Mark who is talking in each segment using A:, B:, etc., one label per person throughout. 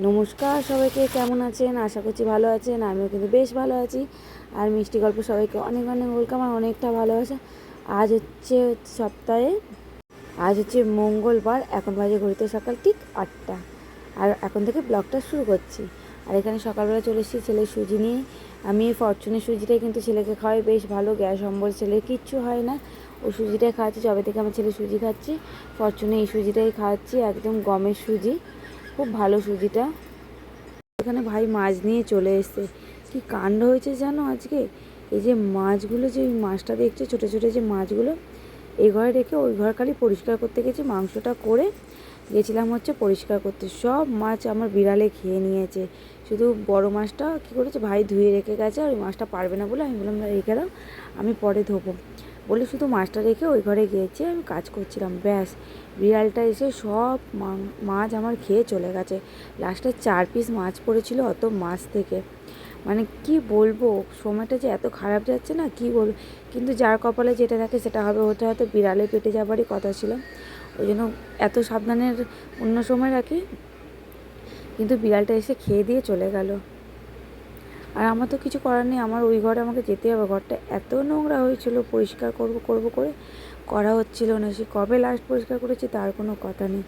A: নমস্কার সবাইকে, কেমন আছেন? আশা করছি ভালো আছেন, আমিও কিন্তু বেশ ভালো আছি। আর মিষ্টি গল্প সবাইকে অনেক অনেক ওয়েলকাম আর অনেকটা ভালোবাসা। আজ হচ্ছে সপ্তাহে, আজ হচ্ছে মঙ্গলবার, এখন বাজে ঘড়িতে সকাল ঠিক আটটা। আর এখন থেকে ব্লগটা শুরু করছি। আর এখানে সকালবেলা চলে এসেছি ছেলের সুজি নিয়ে। আমি ফরচুনের সুজিটাই কিন্তু ছেলেকে খাওয়াই, বেশ ভালো, গ্যাস অম্বল ছেলের কিচ্ছু হয় না। ও সুজিটাই খাওয়াচ্ছি, যবে থেকে আমার ছেলে সুজি খাচ্ছি। ফরচুনে এই সুজিটাই খাওয়াচ্ছি, একদম গমের সুজি। খুব ভালো সুজিটা। এখানে ভাই মাছ নিয়ে চলে এসছে। কি কাণ্ড হয়েছে জানো আজকে? এই যে মাছগুলো যে মাছটা দেখছে ছোটো ছোটো যে মাছগুলো এই ঘরে রেখে ওই ঘর খালি পরিষ্কার করতে গেছি মাংসটা করে গেছিলাম হচ্ছে পরিষ্কার করতে। সব মাছ আমার বিড়ালে খেয়ে নিয়েছে। শুধু বড় মাছটা কী করেছে ভাই ধুয়ে রেখে গেছে আর ওই মাছটা পারবে না বলে আমি বললাম "না, রেখে দাও আমি পরে ধোবো। বলে শুধু মাছটা রেখে ওই ঘরে গিয়েছি, আমি কাজ করছিলাম, ব্যাস। বিড়ালটা এসে সব মাছ আমার খেয়ে চলে গেছে। লাস্টে চার পিস মাছ পড়েছিল অত মাছ থেকে। মানে কি বলব, সময়টা যে এত খারাপ যাচ্ছে না, কি বলব কিন্তু যার কপালে যেটা থাকে সেটা হবে ওটা হয়তো বিড়ালে পেটে যাবারই কথা ছিল। ওই জন্য এত সাবধানের অন্য সময় রাখি। কিন্তু বিড়ালটা এসে খেয়ে দিয়ে চলে গেল। আর আমার তো কিছু করার নেই। আমার ওই ঘরে আমাকে যেতে হবে। ঘরটা এত নোংরা হয়েছিল, পরিষ্কার করব করব করে করা হচ্ছিল না। সে কবে লাস্ট পরিষ্কার করেছি তার কোনো কথা নেই।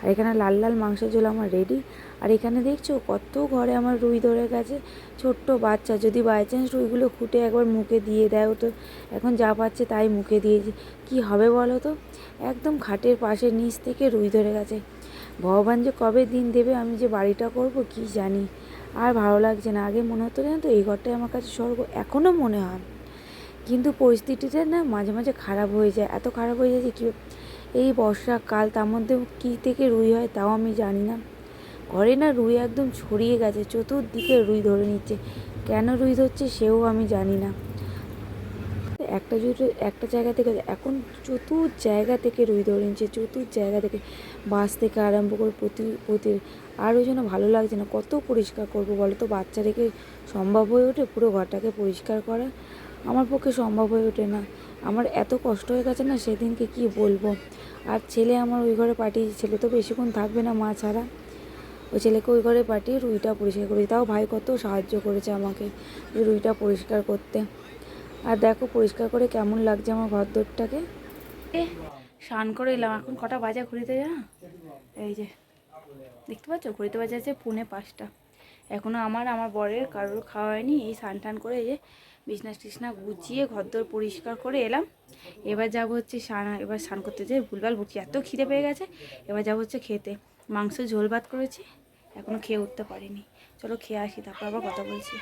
A: আর এখানে লাল লাল মাংসের ঝোল আমার রেডি আর এখানে দেখছ কত ঘরে আমার রুই ধরে গেছে। ছোট্ট বাচ্চা, যদি বাই চান্স রুইগুলো খুঁটে একবার মুখে দিয়ে দেয় তো এখন যা পাচ্ছে তাই মুখে দিয়েছি। কি হবে বলো তো? একদম খাটের পাশে নিচ থেকে রুই ধরে গেছে। ভগবান যে কবে দিন দেবে, আমি যে বাড়িটা করব কি জানি। আর ভালো লাগছে না। আগে মনে হতো জানো তো, এই ঘরটাই আমার কাছে স্বর্গ এখনও মনে হয়। কিন্তু পরিস্থিতিটা না মাঝে মাঝে খারাপ হয়ে যায়। এত খারাপ হয়ে যায় যে কী এই বর্ষাকাল, তার মধ্যে কী থেকে রুই হয় তাও আমি জানি না। ঘরে না রুই একদম ছড়িয়ে গেছে, চতুর্দিকে রুই ধরে নিচ্ছে। কেন রুই ধরছে সেও আমি জানি না। একটা জুটো একটা জায়গা থেকে এখন চতুর জায়গা থেকে রুই ধরে নিচ্ছে চতুর জায়গা থেকে বাস থেকে আরম্ভ করে প্রতি প্রতি আর ওই জন্য ভালো লাগছে না, কত পরিষ্কার করব বলো তো? বাচ্চা রেখে সম্ভব হয়ে ওঠে পুরো ঘরটাকে পরিষ্কার করা? আমার পক্ষে সম্ভব হয়ে ওঠে না। আমার এত কষ্ট হয়ে গেছে না, সেদিনকে কি বলব? আর ছেলে আমার ওই ঘরে পাঠিয়েছে ছেলে তো বেশিক্ষণ থাকবে না মা ছাড়া। ওই ছেলেকে ওই ঘরে পাঠিয়ে রুইটা পরিষ্কার করেছি। তাও ভাই কত সাহায্য করেছে আমাকে যে রুইটা পরিষ্কার করতে। আর দেখো পরিষ্কার করে কেমন লাগছে আমার ঘর দোরটাকে। স্নান করে এলাম। এখন কটা বাজে ঘুরিতে যা এই যে, দেখতে পাচ্ছ? ঘুরিতে বাজে আছে পুনে পাঁচটা। এখনও আমার আমার বরের কারোর খাওয়া হয়নি। এই স্নান টান করে এই যে বিছনা টিছনা গুছিয়ে ঘরদোর পরিষ্কার করে এলাম। এবার যাব হচ্ছে স্নান, এবার স্নান করতে যাই ভুলভাল বলছি এত খিদে পেয়ে গেছে। এবার যাব হচ্ছে খেতে। মাংস ঝোল ভাত করেছি এখনও খেয়ে উঠতে পারিনি। চলো খেয়ে আসি, তারপর আবার কথা বলছি।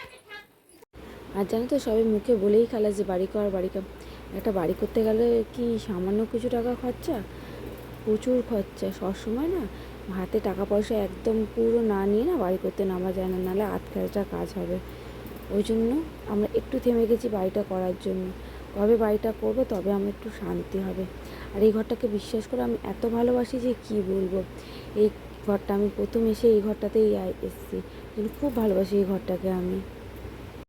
A: আর জানো তো, সবাই মুখে বলেই খেলা যে বাড়ি কর বাড়ি কর। একটা বাড়ি করতে গেলে কি সামান্য কিছু টাকা খরচা? প্রচুর খরচা। সবসময় না হাতে টাকা পয়সা একদম পুরো না নিয়ে না বাড়ি করতে নামা যায় না, নাহলে আটকালটা কাজ হবে। ওই জন্য আমরা একটু থেমে গেছি বাড়িটা করার জন্য। কবে বাড়িটা করব, তবে আমার একটু শান্তি হবে। আর এই ঘরটাকে বিশ্বাস করে আমি এত ভালোবাসি যে কি বলব? এই ঘরটা আমি প্রথম এসে এই ঘরটাতেই এসেছি। খুব ভালোবাসি এই ঘরটাকে আমি।